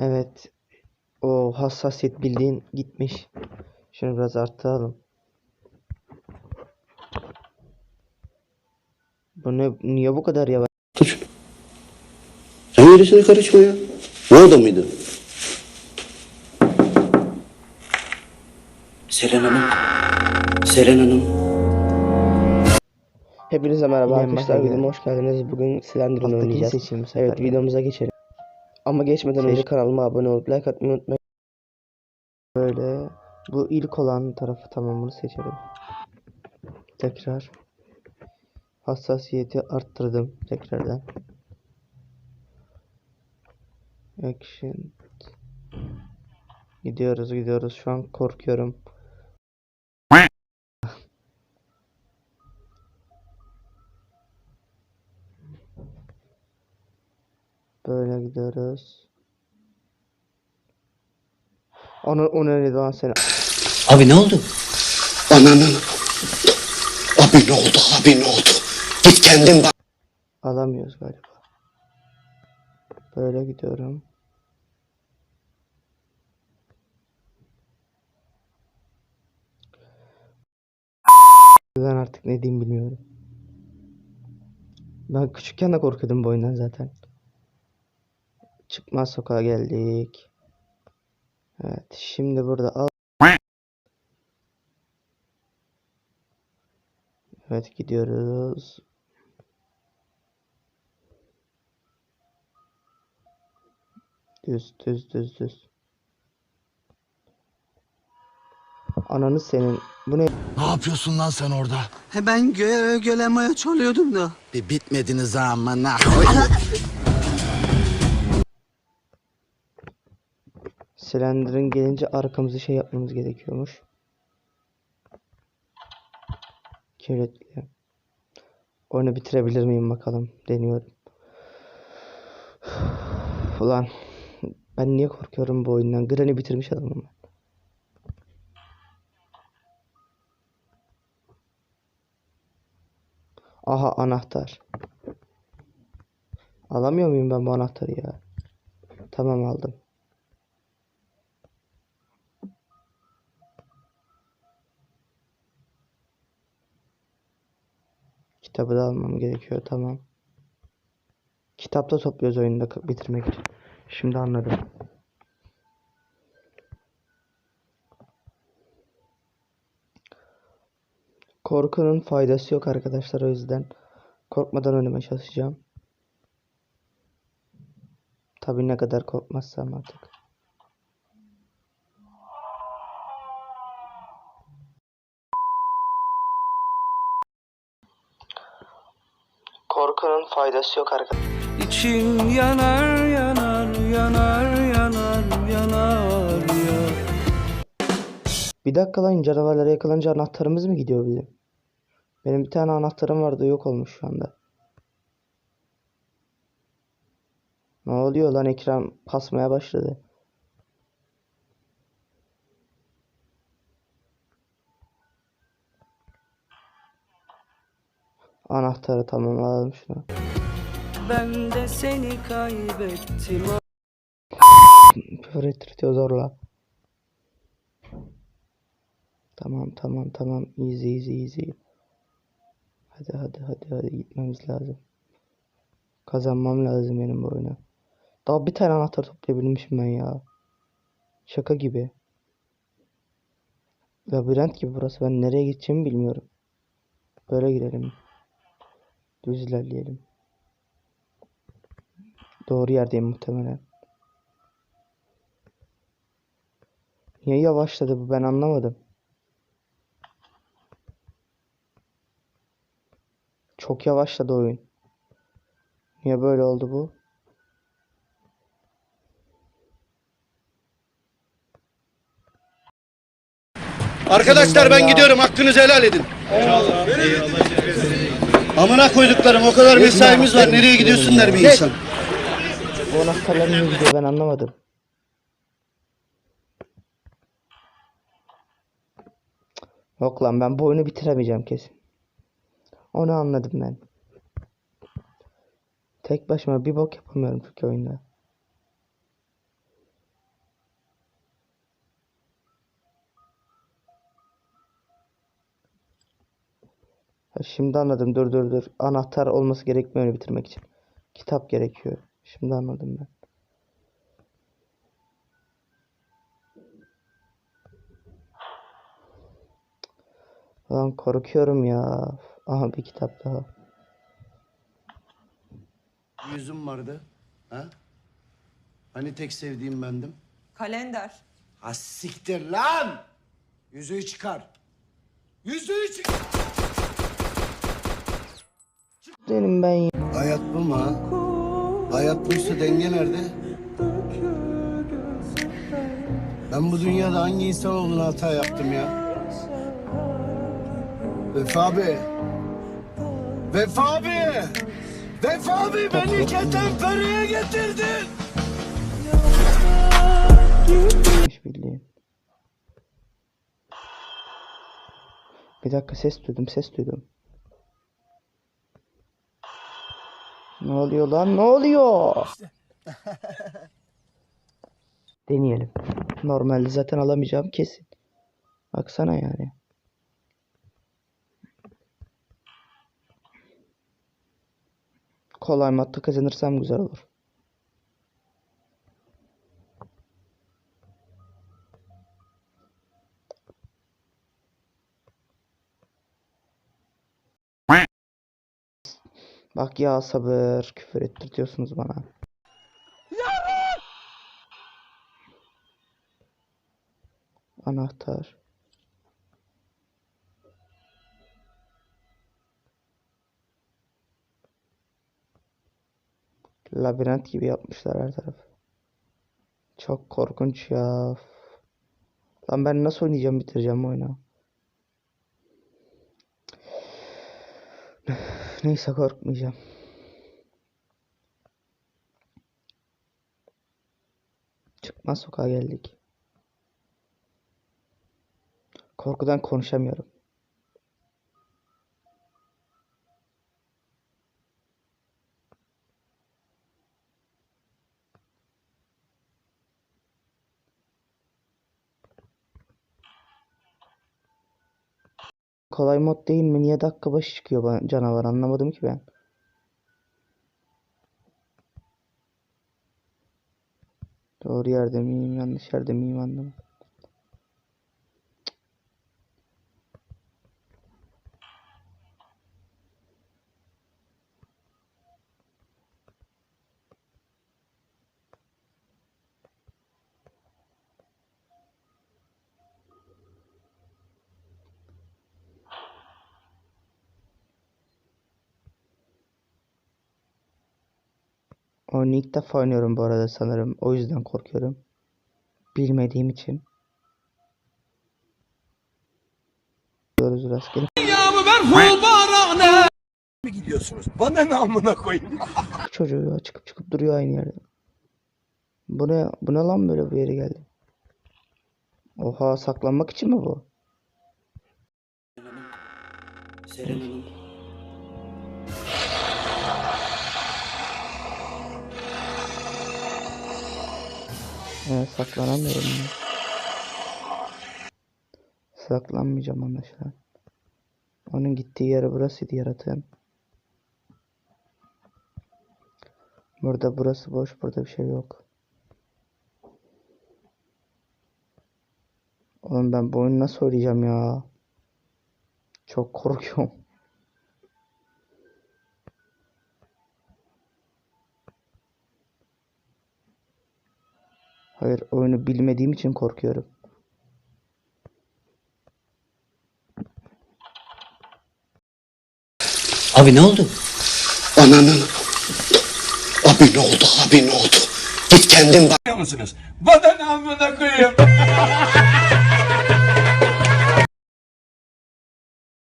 Evet. O hassasiyet bildiğin gitmiş. Şunu biraz arttıralım. Bu ne, niye bu kadar yavaş? Tut. Sen gerisine karışma ya. Bu orada mıydı? Selen Hanım. Selen Hanım. Hepinize merhaba arkadaşlar. Videoma hoş geldiniz. Bugün Alttaki oynayacağız. Evet videomuza geçelim. Ama geçmeden önce kanalıma abone olup like atmayı unutmayın. Böyle bu ilk olan tarafı tamamını seçelim. Tekrar hassasiyeti arttırdım tekrardan. Action. Gidiyoruz gidiyoruz. Şu an korkuyorum. Böyle gidiyoruz. Onu o nerede lan seni? Abi ne oldu? Ananın. Abi ne oldu? Abi ne oldu? Git kendin bak. Alamıyoruz galiba. Böyle gidiyorum. Ben artık ne diyeyim bilmiyorum. Ben küçükken de korkuyordum bu oyundan zaten. Çıkmaz sokağa geldik. Evet, şimdi burada al. Evet gidiyoruz. Düz düz düz düz. Ananı senin. Bu ne? Ne yapıyorsun lan sen orada? He ben gö gölemeye çalıyordum da. Bir bitmediniz ha amına Slender'ın gelince arkamızı şey yapmamız gerekiyormuş. Kilitli. Oyunu bitirebilir miyim bakalım. Deniyorum. Ulan. Ben niye korkuyorum bu oyundan? Granny bitirmiş adamım ben. Aha anahtar. Alamıyor muyum ben bu anahtarı ya? Tamam aldım. Kitabı da almam gerekiyor tamam. Kitapta topluyoruz oyunda bitirmek için. Şimdi anladım. Korkunun faydası yok arkadaşlar o yüzden korkmadan oynamaya çalışacağım. Tabii ne kadar korkmazsam artık. Korkunun faydası yok arkadaşlar. İçim yanar yanar yanar yanar yanar ya. Bir dakika lan canavarlara yakalanınca anahtarımız mı gidiyor bizim? Benim bir tane anahtarım vardı yok olmuş şu anda. Ne oluyor lan ekran kasmaya başladı. Anahtarı tamam alalım şunu. Ben de seni kaybettim. Küfür ettirtiyor zorla. Tamam tamam tamam easy easy easy. Hadi hadi hadi hadi gitmemiz lazım. Kazanmam lazım benim bu oyunu. Daha bir tane anahtar toplayabilmişim ben ya. Şaka gibi. Labirent gibi burası. Ben nereye gideceğimi bilmiyorum. Böyle girelim. Düz ilerleyelim. Doğru yerdeyim muhtemelen. Niye yavaşladı bu ben anlamadım. Çok yavaşladı oyun. Niye böyle oldu bu? Arkadaşlar ben gidiyorum. Hakkınızı helal edin. Amına koyduklarım o kadar mesaimiz var. Nereye gidiyorsun der bir insan. Bu anahtarlar niye gidiyor ben anlamadım. Yok lan ben bu oyunu bitiremeyeceğim kesin. Onu anladım ben. Tek başıma bir bok yapamıyorum çünkü oyunda. Şimdi anladım. Dur dur dur. Anahtar olması gerekmiyor bitirmek için. Kitap gerekiyor. Şimdi anladım ben. Lan korkuyorum ya. Aha bir kitap daha. Yüzüm vardı. Ha? Hani tek sevdiğim bendim? Kalender. Ha siktir lan! Yüzüğü çıkar. Yüzüğü çıkar. Benim ben ya. Hayat bu mu ha? Hayat buysa denge nerede? Ben bu dünyada hangi insan olduğunu hata yaptım ya? Vefa abi. Vefa abi. Vefa abi beni ketenpereye getirdin. Bildiğin. Bir dakika ses duydum ses duydum. Ne oluyor lan ne oluyor? Deneyelim. Normalde zaten alamayacağım kesin. Baksana yani. Kolay matta kazanırsam güzel olur. Bak ya sabır küfür ettirtiyorsunuz bana. Anahtar. Labirent gibi yapmışlar her tarafı. Çok korkunç ya. Lan ben nasıl oynayacağım bitireceğim oyunu. Neyse korkmayacağım. Çıkmaz sokağa geldik. Korkudan konuşamıyorum. Kolay mod değil mi? Niye dakika başı çıkıyor bana canavar anlamadım ki ben. Doğru yerde miyim, yanlış yerde miyim anlamadım. Oyunu ilk defa oynuyorum bu arada sanırım. O yüzden korkuyorum. Bilmediğim için. Diyoruz rastgele. Bu çocuğu ya çıkıp çıkıp duruyor aynı yerde. Bu ne, bu ne lan böyle bu yere geldi. Oha saklanmak için mi bu? Evet saklanamıyorum ya. Saklanmayacağım anlaşılan. Onun gittiği yer burasıydı yaratığın. Burada burası boş, burada bir şey yok. Oğlum ben bu oyunu nasıl oynayacağım ya? Çok korkuyorum. Hayır, oyunu bilmediğim için korkuyorum. Abi ne oldu? Ananın. Abi ne oldu? Abi ne oldu? Git kendin bak. musunuz? Vatan amına koyayım.